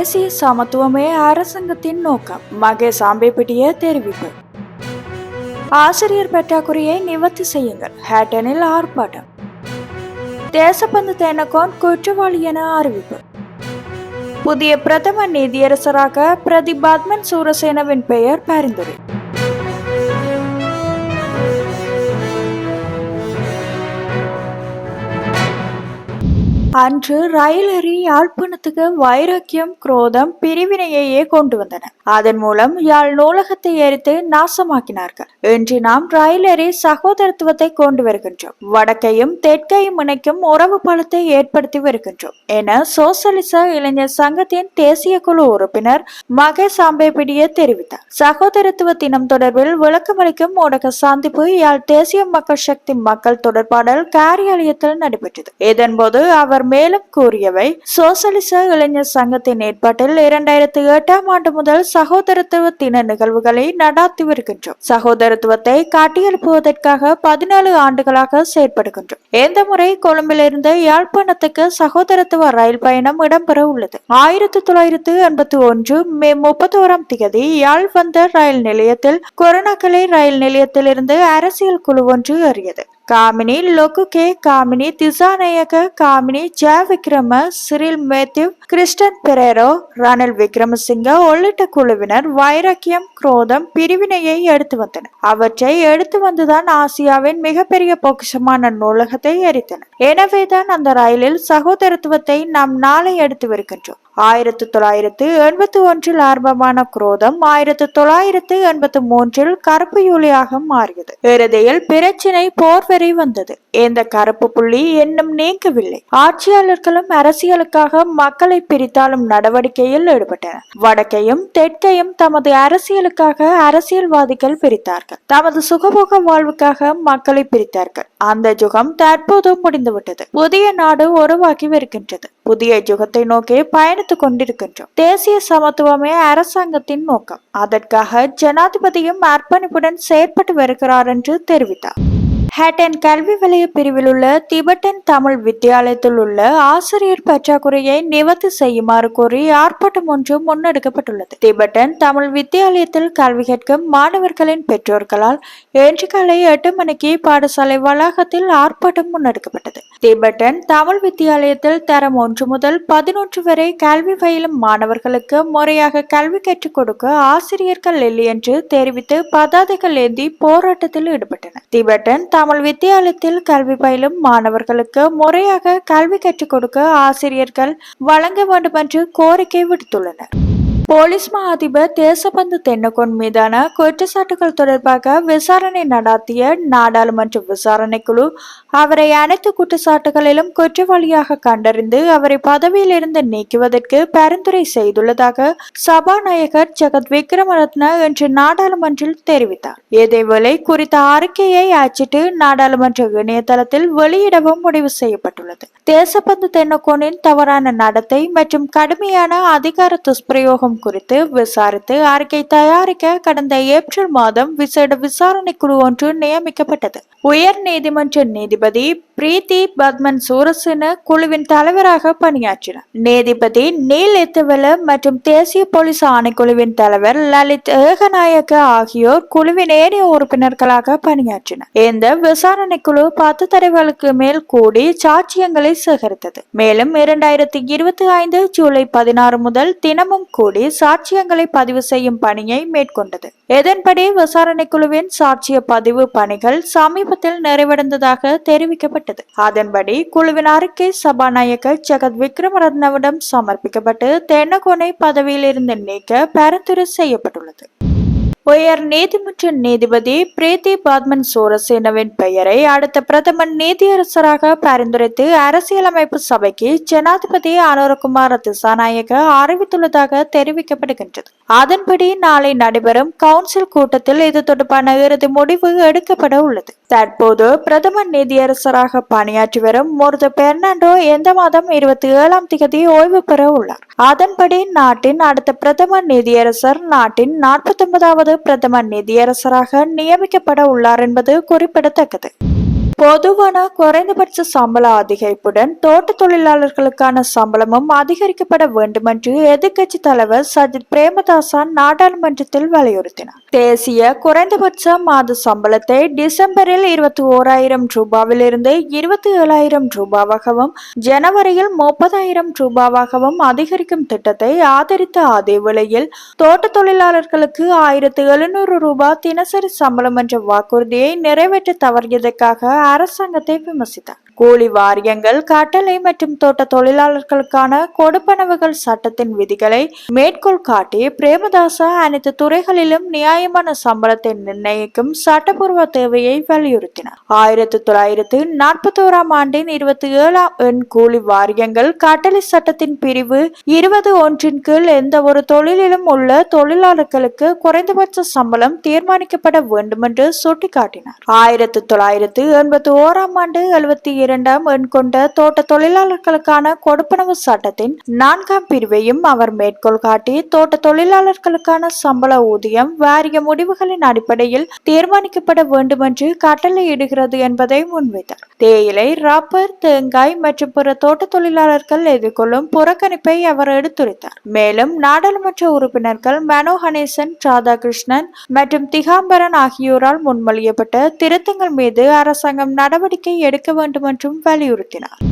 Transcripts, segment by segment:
தேசிய சமத்துவமே அரசாங்கத்தின் நோக்கம். மகேஷ் ஆம்பேப்பிட்டிய தெரிவிப்பு. ஆசிரியர் பற்றாக்குறையை நிவர்த்தி செய்யுங்கள். ஹேட்டனில் ஆர்ப்பாட்டம். தேசப்பந்து தேனகோன் குற்றவாளி என அறிவிப்பு. புதிய பிரதம நீதியரசராக பிரதி பத்மன் சூரசேனவின் பெயர் பரிந்துரை. அன்று ரயில் யாழ்ப்பாணத்துக்கு வைராக்கியம் குரோதம் பிரிவினையையே கொண்டு வந்தன. அதன் மூலம் யாழ் நூலகத்தை எரித்து நாசமாக்கினார்கள். இன்று நாம் ரயில் சகோதரத்துவத்தை கொண்டு வருகின்றோம். வடக்கையும் தெற்கையும் இணைக்கும் உறவு பலத்தை ஏற்படுத்தி வருகின்றோம் என சோசலிச இளைஞர் சங்கத்தின் தேசிய குழு உறுப்பினர் மகேஷ் அம்பேபிடிய தெரிவித்தார். சகோதரத்துவ தினம் தொடர்பில் விளக்கமளிக்கும் ஊடக சந்திப்பு யாழ் தேசிய மக்கள் சக்தி மக்கள் தொடர்பாடல் காரியாலயத்தில் நடைபெற்றது. இதன்போது அவர் மேலும் கூறியவை சோசலிச இளைஞர் சங்கத்தின் ஏற்பாட்டில் இரண்டாயிரத்தி எட்டாம் ஆண்டு முதல் சகோதரத்துவ தின நிகழ்வுகளை நடாத்தி வருகின்றோம் சகோதரத்துவத்தை காட்டியெழுப்புவதற்காக பதினேழு ஆண்டுகளாக செயற்படுகின்றோம். எந்த முறை கொழும்பிலிருந்து யாழ்ப்பாணத்துக்கு சகோதரத்துவ ரயில் பயணம் இடம்பெற உள்ளது. ஆயிரத்தி தொள்ளாயிரத்து எண்பத்தி ஒன்று மே முப்பத்தோராம் தேதி யாழ் வந்த ரயில் நிலையத்தில் கொரோனாக்கலை ரயில் நிலையத்திலிருந்து அரசியல் குழு ஒன்று ஏறியது. காமினி லொகுகே காமினி திசாநாயக காமினி ஜ விக்ரம சிறில் மேத்யூ கிறிஸ்டன் பெரேரோ ரணில் விக்ரமசிங்க உள்ளிட்ட குழுவினர் வைராக்கியம் குரோதம் பிரிவினையை எடுத்து வந்தனர். அவற்றை எடுத்து வந்துதான் ஆசியாவின் மிகப்பெரிய பொக்கிஷமான நூலகத்தை எரித்தனர். எனவேதான் அந்த ரயிலில் சகோதரத்துவத்தை நாம் நாளை எடுத்து வருகின்றோம் ஆயிரத்தி தொள்ளாயிரத்து எண்பத்தி ஒன்றில் ஆரம்பமான குரோதம் ஆயிரத்தி தொள்ளாயிரத்து எண்பத்தி மூன்றில் கருப்பு யூலியாக மாறியது. இறுதியில் பிரச்சினை போர் வரை வந்தது. இந்த கருப்பு புள்ளி இன்னும் நீங்கவில்லை. ஆட்சியாளர்களும் அரசியலுக்காக மக்களை பிரித்தாலும் நடவடிக்கையில் ஈடுபட்டனர். வடக்கையும் தெற்கையும் தமது அரசியலுக்காக அரசியல்வாதிகள் பிரித்தார்கள். தமது சுகபோக வாழ்வுக்காக மக்களை பிரித்தார்கள். அந்த யுகம் தற்போது முடிந்துவிட்டது. புதிய நாடு உருவாக்கி வருகின்றது. புதிய யுகத்தை நோக்கி பயணித்துக் கொண்டிருக்கின்றோம். தேசிய சமத்துவமே அரசாங்கத்தின் நோக்கம். அதற்காக ஜனாதிபதியும் அர்ப்பணிப்புடன் செயற்பட்டு வருகிறார் என்று தெரிவித்தார். ஹேட்டன் கல்வி வலய பிரிவில் உள்ள திபெட்டன் தமிழ் வித்தியாலயத்தில் உள்ள ஆசிரியர் பற்றாக்குறையை நிவர்த்தி செய்யுமாறு கோரி ஆர்ப்பாட்டம் ஒன்று முன்னெடுக்கப்பட்டுள்ளது. திபெட்டன் தமிழ் வித்தியாலயத்தில் கல்வி கேட்கும் மாணவர்களின் பெற்றோர்களால் இன்று காலை எட்டு மணிக்கு பாடசாலை வளாகத்தில் ஆர்ப்பாட்டம் முன்னெடுக்கப்பட்டது. திபெட்டன் தமிழ் வித்தியாலயத்தில் தரம் ஒன்று முதல் பதினொன்று வரை கல்வி பயிலும் மாணவர்களுக்கு முறையாக கல்வி கற்றுக் கொடுக்க ஆசிரியர்கள் இல்லை என்று தெரிவித்து பதாதைகள் ஏந்தி போராட்டத்தில் ஈடுபட்டனர். திபெட்டன் தமிழ் வித்தியாலயத்தில் கல்வி பயிலும் மாணவர்களுக்கு முறையாக கல்வி கற்றுக் கொடுக்க ஆசிரியர்கள் வழங்க வேண்டும் என்று கோரிக்கை விடுத்துள்ளனர். போலீஸ் மா அதிபர் தேசபந்து தென்னகோன் மீதான குற்றச்சாட்டுகள் தொடர்பாக விசாரணை நடாத்திய நாடாளுமன்ற விசாரணை குழு அவரை அனைத்து குற்றச்சாட்டுகளிலும் குற்றவாளியாக கண்டறிந்து அவரை பதவியிலிருந்து நீக்குவதற்கு பரிந்துரை செய்துள்ளதாக சபாநாயகர் ஜெகத் விக்ரமரத்ன இன்று நாடாளுமன்றில் தெரிவித்தார். இதேவேளை குறித்த அறிக்கையை அச்சிட்டு நாடாளுமன்ற இணையதளத்தில் வெளியிடவும் முடிவு செய்யப்பட்டுள்ளது. தேசபந்து தென்னகோனின் தவறான நடத்தை மற்றும் கடுமையான அதிகார துஷ்பிரயோகம் குறித்து விசாரித்து அறிக்கை தயாரிக்க கடந்த ஏப்ரல் மாதம் விசேட விசாரணை குழு ஒன்று நியமிக்கப்பட்டது. உயர் நீதிமன்ற நீதிபதி பிரீத்தி பத்மன் சூரசன குழுவின் தலைவராக பணியாற்றினார். நீதிபதி நீல் எத்தவல மற்றும் தேசிய போலீஸ் ஆணைக்குழுவின் தலைவர் லலித் ஏகநாயக்க ஆகியோர் குழுவின் ஏனைய உறுப்பினர்களாக பணியாற்றினர். இந்த விசாரணை குழு பத்து தடவைகளுக்கு மேல் கூடி சாட்சியங்களை சேகரித்தது. மேலும் இரண்டாயிரத்தி இருபத்தி ஐந்து ஜூலை பதினாறு முதல் தினமும் கூடி சாட்சியங்களை பதிவு செய்யும் பணியை மேற்கொண்டது. இதன்படி விசாரணை குழுவின் சாட்சிய பதிவு பணிகள் சமீபத்தில் நிறைவடைந்ததாக தெரிவிக்கப்பட்டது. அதன்படி குழுவின் அறிக்கை சபாநாயகர் ஜெகத் விக்ரமரத்னவிடம் சமர்ப்பிக்கப்பட்டு தென்னகோனை பதவியில் இருந்து நீக்க பரிந்துரை செய்யப்பட்டுள்ளது. உயர் நீதிமன்ற நீதிபதி பிரீத்தி பாத்மன் சூரசேனவின் பெயரை அடுத்த பிரதமர் நீதியரசராக பரிந்துரைத்து அரசியலமைப்பு சபைக்கு ஜனாதிபதி அனுரகுமார் திசாநாயக அறிவித்துள்ளதாக தெரிவிக்கப்படுகின்றது. அதன்படி நாளை நடைபெறும் கவுன்சில் கூட்டத்தில் இது தொடர்பான இறுதி முடிவு எடுக்கப்பட உள்ளது. தற்போது பிரதம நீதியரசராக பணியாற்றி வரும் மோர்த பெர்னாண்டோ எந்த மாதம் இருபத்தி ஏழாம் தேதி ஓய்வு பெற உள்ளார். அதன்படி நாட்டின் அடுத்த பிரதமர் நீதியரசர் நாட்டின் நாற்பத்தி ஒன்பதாவது பிரதமர் நிதியரசராக நியமிக்கப்பட உள்ளார் என்பது குறிப்பிடத்தக்கது. பொதுவான குறைந்தபட்ச சம்பள அதிகரிப்புடன் தோட்ட தொழிலாளர்களுக்கான சம்பளமும் அதிகரிக்கப்பட வேண்டுமென்று எதிர்க்கட்சி தலைவர் சஜித் பிரேமதாசா நாடாளுமன்றத்தில் வலியுறுத்தினார். தேசிய குறைந்தபட்ச மாத சம்பளத்தை டிசம்பரில் இருபத்தி ஓராயிரம் ரூபாவிலிருந்து இருபத்தி ஏழாயிரம் ரூபாவாகவும் ஜனவரியில் முப்பதாயிரம் ரூபாவாகவும் அதிகரிக்கும் திட்டத்தை ஆதரித்த அதே வேளையில் தோட்ட தொழிலாளர்களுக்கு ஆயிரத்து எழுநூறு ரூபாய் தினசரி சம்பளம் என்ற வாக்குறுதியை நிறைவேற்ற தவறியதற்காக அரசாங்கத்தை விமர்சித்தார். கூலி வாரியங்கள் கட்டளை மற்றும் தோட்ட தொழிலாளர்களுக்கான கொடுப்பனவுகள் சட்டத்தின் விதிகளை மேற்கோள் காட்டி பிரேமதாசா அனைத்து துறைகளிலும் நியாயமான சம்பளத்தை நிர்ணயிக்கும் சட்டப்பூர்வ தேவையை வலியுறுத்தினார். ஆயிரத்தி தொள்ளாயிரத்து நாற்பத்தி ஓராம் ஆண்டின் இருபத்தி ஏழாம் எண் கூலி வாரியங்கள் கட்டளை சட்டத்தின் பிரிவு இருபது ஒன்றின் கீழ் எந்த ஒரு தொழிலிலும் உள்ள தொழிலாளர்களுக்கு குறைந்தபட்ச சம்பளம் தீர்மானிக்கப்பட வேண்டும் என்று சுட்டிக்காட்டினார். ஆயிரத்தி தொள்ளாயிரத்து எண்பத்தி ஓராம் ஆண்டு எழுபத்தி இரண்டாம் எண் கொண்ட தோட்ட தொழிலாளர்களுக்கான கொடுப்பனவு சட்டத்தின் நான்காம் பிரிவையும் அவர் மேற்கோள் காட்டி தோட்ட தொழிலாளர்களுக்கான சம்பள ஊதியம் வாரிய முடிவுகளின் அடிப்படையில் தீர்மானிக்கப்பட வேண்டுமென்று கட்டளையிடுகிறது என்பதை முன்வைத்தார். தேயிலை ரப்பர் தேங்காய் மற்றும் பிற தோட்ட தொழிலாளர்கள் எதிர்கொள்ளும் புறக்கணிப்பை அவர் எடுத்துரைத்தார். மேலும் நாடாளுமன்ற உறுப்பினர்கள் மனோ கணேசன் ராதாகிருஷ்ணன் மற்றும் திகாம்பரன் ஆகியோரால் முன்மொழியப்பட்ட திருத்தங்கள் மீது அரசாங்கம் நடவடிக்கை எடுக்க வேண்டும் என்றும் வலியுறுத்தினார்.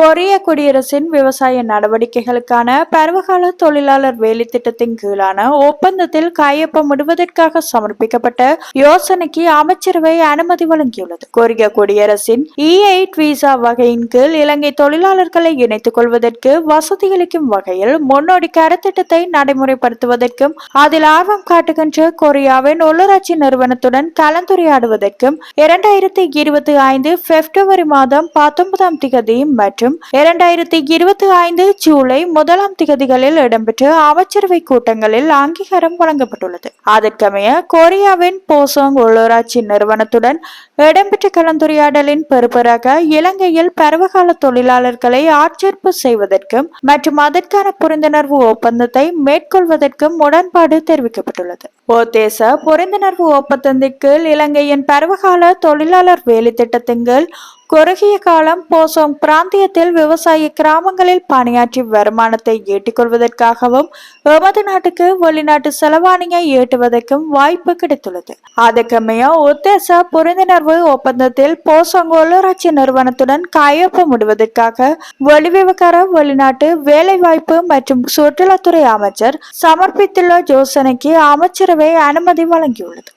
கொரிய குடியரசின் விவசாய நடவடிக்கைகளுக்கான பருவகால தொழிலாளர் வேலை திட்டத்தின் கீழான ஒப்பந்தத்தில் கையொப்பமிடுவதற்காக சமர்ப்பிக்கப்பட்ட யோசனைக்கு அமைச்சரவை அனுமதி வழங்கியுள்ளது. கொரிய குடியரசின் இ எயிட் விசா வகையின் கீழ் இலங்கை தொழிலாளர்களை இணைத்துக் கொள்வதற்கு வசதியளிக்கும் வகையில் முன்னோடி கருத்திட்டத்தை நடைமுறைப்படுத்துவதற்கும் அதில் ஆர்வம் காட்டுகின்ற கொரியாவின் உள்ளூராட்சி நிறுவனத்துடன் கலந்துரையாடுவதற்கும் இரண்டாயிரத்தி இருபத்தி ஐந்து பிப்ரவரி மாதம் பத்தொன்பதாம் திகதி மற்றும் இரண்டாயிரத்தி இருபத்தி ஐந்து ஜூலை முதலாம் திகதிகளில் இடம்பெற்ற அமைச்சரவை கூட்டங்களில் அங்கீகாரம் வழங்கப்பட்டுள்ளது. அதற்கமைய கொரியாவின் போசோங் உள்ளூராட்சி நிறுவனத்துடன் இடம்பெற்ற கலந்துரையாடலின் பெறுபராக இலங்கையில் பருவகால தொழிலாளர்களை ஆட்சேர்ப்பு செய்வதற்கும் மற்றும் அதற்கான புரிந்துணர்வு ஒப்பந்தத்தை மேற்கொள்வதற்கும் உடன்பாடு தெரிவிக்கப்பட்டுள்ளது. ஓதேச புரிந்துணர்வு ஒப்பந்தத்தின் கீழ் இலங்கையின் பருவகால தொழிலாளர் வேலை திட்டத்தின் கீழ் குறுகிய காலம் போசோங் பிராந்தியத்தில் விவசாய கிராமங்களில் பணியாற்றி வருமானத்தை ஈட்டிக்கொள்வதற்காகவும் எமது நாட்டுக்கு வெளிநாட்டு செலவாணியை ஈட்டுவதற்கும் வாய்ப்பு கிடைத்துள்ளது. அதற்கமைய உத்தேச புரிந்துணர்வு ஒப்பந்தத்தில் போசோங் உள்ளூராட்சி நிறுவனத்துடன் கையொப்பமிடுவதற்காக வெளிவிவகார வெளிநாட்டு வேலைவாய்ப்பு மற்றும் சுற்றுலாத்துறை அமைச்சர் சமர்ப்பித்துள்ள யோசனைக்கு அமைச்சரவை அனுமதி வழங்கியுள்ளது.